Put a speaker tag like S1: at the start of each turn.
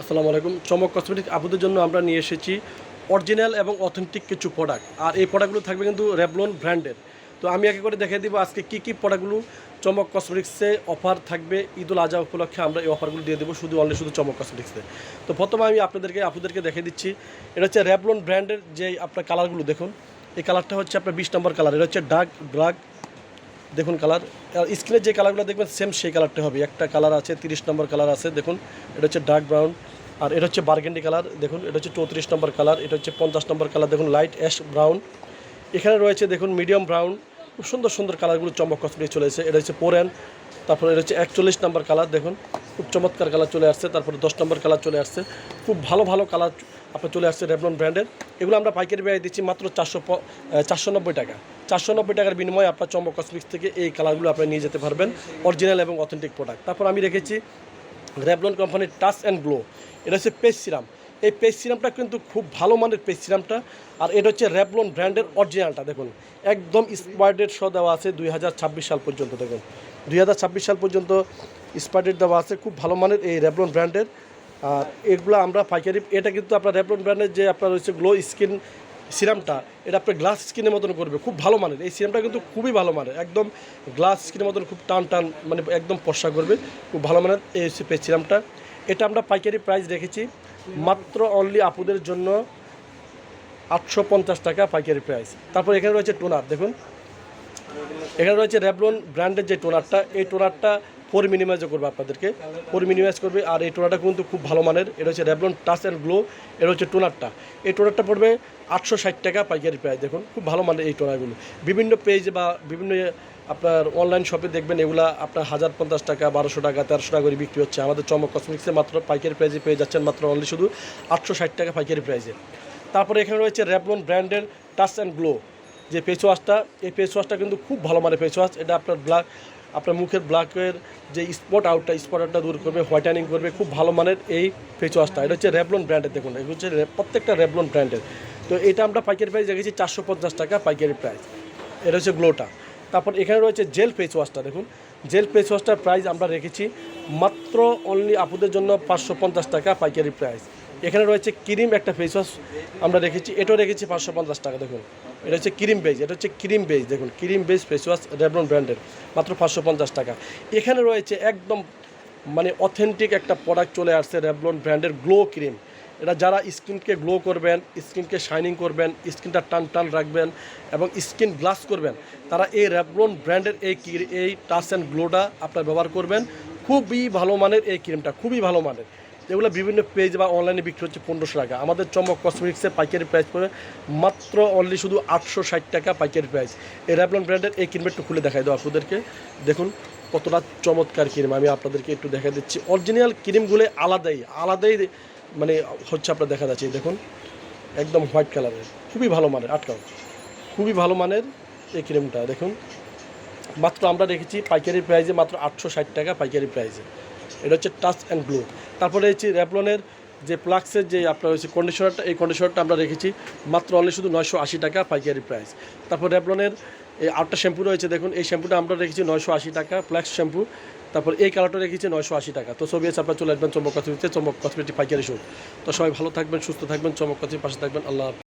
S1: আসসালামু আলাইকুম। চমক কসমেটিক আপুদের জন্য আমরা নিয়ে এসেছি অরিজিনাল এবং অথেন্টিক কিছু প্রোডাক্ট আর এই প্রোডাক্টগুলো থাকবে কিন্তু রেবলন ব্র্যান্ডের তো আমি একে করে দেখিয়ে দিব আজকে কী কী প্রোডাক্টগুলো চমক কসমেটিক্সে অফার থাকবে। ঈদুল আজহা উপলক্ষে আমরা এই অফারগুলো দিয়ে দেবো শুধু অনলি শুধু চমক কসমেটিক্সে তো প্রথমে আমি আপনাদেরকে, আপুদেরকে দেখিয়ে দিচ্ছি। এটা হচ্ছে রেবলন ব্র্যান্ডের যে আপনার কালারগুলো দেখুন। এই কালারটা হচ্ছে আপনার বিশ নম্বর কালার এটা হচ্ছে ডার্ক ব্ল্যাক দেখুন কালার আর যে কালারগুলো দেখবেন সেম সেই কালারটা হবে। একটা কালার আছে, তিরিশ নম্বর কালার আছে, দেখুন, এটা হচ্ছে ডার্ক ব্রাউন আর এটা হচ্ছে বার্গেন্ডি কালার দেখুন, এটা হচ্ছে চৌত্রিশ নম্বর কালার এটা হচ্ছে পঞ্চাশ নম্বর কালার দেখুন লাইট অ্যাশ ব্রাউন এখানে রয়েছে, দেখুন মিডিয়াম ব্রাউন খুব সুন্দর সুন্দর কালারগুলো চমক কসমেটিক চলেছে এটা হচ্ছে পোরেন তারপরে এটা হচ্ছে একচল্লিশ নম্বর কালার, দেখুন, খুব চমৎকার কালার চলে আসছে। তারপরে দশ নম্বর কালার চলে আসছে। খুব ভালো ভালো কালার আপনার চলে আসছে রেবলন ব্র্যান্ডের এগুলো আমরা পাইকারি ব্যয় দিচ্ছি মাত্র চারশো চারশো নব্বই টাকা। চারশো নব্বই টাকার বিনিময়ে আপনার চম্বক কসমেটিক্স থেকে এই কালারগুলো আপনি নিয়ে যেতে পারবেন অরিজিনাল এবং অথেন্টিক প্রোডাক্ট তারপর আমি রেখেছি রেবলন কোম্পানির টাচ অ্যান্ড গ্লো এটা হচ্ছে পেস সিরাম। এই পেস সিরামটা কিন্তু খুব ভালো মানের পেস সিরামটা। আর এটা হচ্ছে রেবলন ব্র্যান্ডের অরিজিনালটা দেখুন। একদম স্পার্ডেড শো দেওয়া আছে দুই হাজার ছাব্বিশ সাল পর্যন্ত, দেখুন। দুই হাজার ছাব্বিশ সাল পর্যন্ত স্পার্ডেড দেওয়া আছে, খুব ভালো মানের এই রেবলন ব্র্যান্ডের আর এগুলো আমরা পাইকারি, এটা কিন্তু আপনার রেবলন ব্র্যান্ডের যে আপনার হচ্ছে গ্লো স্কিন সিরামটা এটা আপনার গ্লাস স্কিনের মতন করবে, খুব ভালো মানের। এই সিরামটা কিন্তু খুবই ভালো মানের, একদম গ্লাস স্কিনের মতন খুব টান টান মানে একদম ফর্সা করবে, খুব ভালো মানের এই হচ্ছে সিরামটা এটা আমরা পাইকারি প্রাইস রেখেছি, মাত্র অনলি আপুদের জন্য আটশো পঞ্চাশ টাকা পাইকারি প্রাইস তারপর এখানে রয়েছে টোনার দেখুন। এখানে রয়েছে র্যাবলন ব্র্যান্ডের যে টোনারটা, এই টোনারটা ফোর মিনিমাইজও করবে আপনাদেরকে। ফোর মিনিমাইজ করবে, আর এই টোনারটা কিন্তু খুব ভালো মানের। এটা হচ্ছে র্যাবলন টাচ অ্যান্ড গ্লো এটা হচ্ছে টোনারটা। এই টোনারটা পড়বে আটশো ষাট টাকা পাইকারি প্রাইস, দেখুন, খুব ভালো মানের এই টোনারগুলো। বিভিন্ন পেজ বা বিভিন্ন আপনার অনলাইন শপে দেখবেন এগুলা আপনার হাজার পঞ্চাশ টাকা, বারোশো টাকা, তেরোশো টাকা করে বিক্রি হচ্ছে। আমাদের চমক কসমেটিক্সে মাত্র পাইকারি প্রাইজে পেয়ে যাচ্ছেন মাত্র অনলি শুধু আটশো ষাট টাকা পাইকারি প্রাইজে তারপরে এখানে রয়েছে র্যাবলন ব্র্যান্ডের টাচ অ্যান্ড গ্লো যে ফেস ওয়াশটা এই ফেস ওয়াশটা কিন্তু খুব ভালো মানের ফেস ওয়াশ এটা আপনার ব্ল্যাক আপনার মুখের ব্ল্যাকের যে স্পট আউটটা স্পট আউটটা দূর করবে হোয়াইটানিং করবে, খুব ভালো মানের এই ফেস ওয়াশটা এটা হচ্ছে রেবলন ব্র্যান্ডের দেখুন এগুলো হচ্ছে প্রত্যেকটা রেবলন ব্র্যান্ডের তো এটা আমরা পাইকারি প্রাইস রেখেছি চারশো পঞ্চাশ টাকা পাইকারি প্রাইস এটা হচ্ছে গ্লোটা তারপর এখানে রয়েছে জেল ফেস ওয়াশটা দেখুন। জেল ফেস ওয়াশটার প্রাইস আমরা রেখেছি মাত্র অনলি আপুদের জন্য পাঁচশো পঞ্চাশ টাকা পাইকারি প্রাইস এখানে রয়েছে ক্রিম একটা ফেস ওয়াশ আমরা রেখেছি, এটাও রেখেছি পাঁচশো পঞ্চাশ টাকা, দেখুন। এটা হচ্ছে ক্রিম বেজ এটা হচ্ছে ক্রিম বেজ দেখুন, cream beige face wash Revlon ব্র্যান্ডের মাত্র পাঁচশো পঞ্চাশ টাকা। এখানে রয়েছে একদম মানে অথেন্টিক একটা প্রোডাক্ট চলে আসছে রেবলন ব্র্যান্ডের গ্লো ক্রিম এটা যারা স্কিনকে গ্লো করবেন, স্কিনকে শাইনিং করবেন, স্কিনটা টান টান রাখবেন এবং স্কিন গ্লাস করবেন, তারা এই র্যাবলন ব্র্যান্ডের এই এই টাচ অ্যান্ড গ্লোটা আপনার ব্যবহার করবেন। খুবই ভালো মানের এই ক্রিমটা খুবই ভালো মানের। যেগুলো বিভিন্ন পেজ বা অনলাইনে বিক্রি হচ্ছে পনেরোশো টাকা। আমাদের চমক কসমেটিক্সের পাইকারি প্রাইস পড়বে মাত্র অনলি শুধু আটশো ষাট টাকা পাইকারি প্রাইস এই র্যাবলন ব্র্যান্ডের এই ক্রিমটা একটু খুলে দেখাই দাও আপনাদেরকে। দেখুন, কতটা চমৎকার ক্রিম আমি আপনাদেরকে একটু দেখা দিচ্ছি। অরিজিনাল ক্রিমগুলো আলাদাই আলাদাই মানে হচ্ছে আপনার দেখা যাচ্ছে। দেখুন, একদম হোয়াইট কালারের খুবই ভালো মানের, আটকাও। খুবই ভালো মানের এই ক্রিমটা দেখুন। মাত্র আমরা রেখেছি পাইকারি প্রাইজে মাত্র আটশো ষাট টাকা পাইকারি প্রাইসে এটা হচ্ছে টাচ অ্যান্ড গ্লো। তারপরে হচ্ছে র্যাপলনের যে প্লাক্সের যে আপনার হচ্ছে কন্ডিশনারটা এই কন্ডিশনারটা আমরা রেখেছি, মাত্র অনলি শুধু নয়শো আশি টাকা পাইকারি প্রাইস তারপর র্যাপলনের এই আটটা শ্যাম্পু রয়েছে, দেখুন, এই শ্যাম্পুটা আমরা রেখেছি নয়শো আশি টাকা ফ্ল্যাক্স শ্যাম্পু তারপর এই কালারটা রেখেছি নয়শো আশি টাকা। তো ছবি আছে আপনার চলে আসবেন চমক কসমেটিক্সে চমক কসমেটিক পাইকারি শুট তো সবাই ভালো থাকবেন, সুস্থ থাকবেন, চমক কসমেটিক পাশে থাকবেন, আল্লাহ।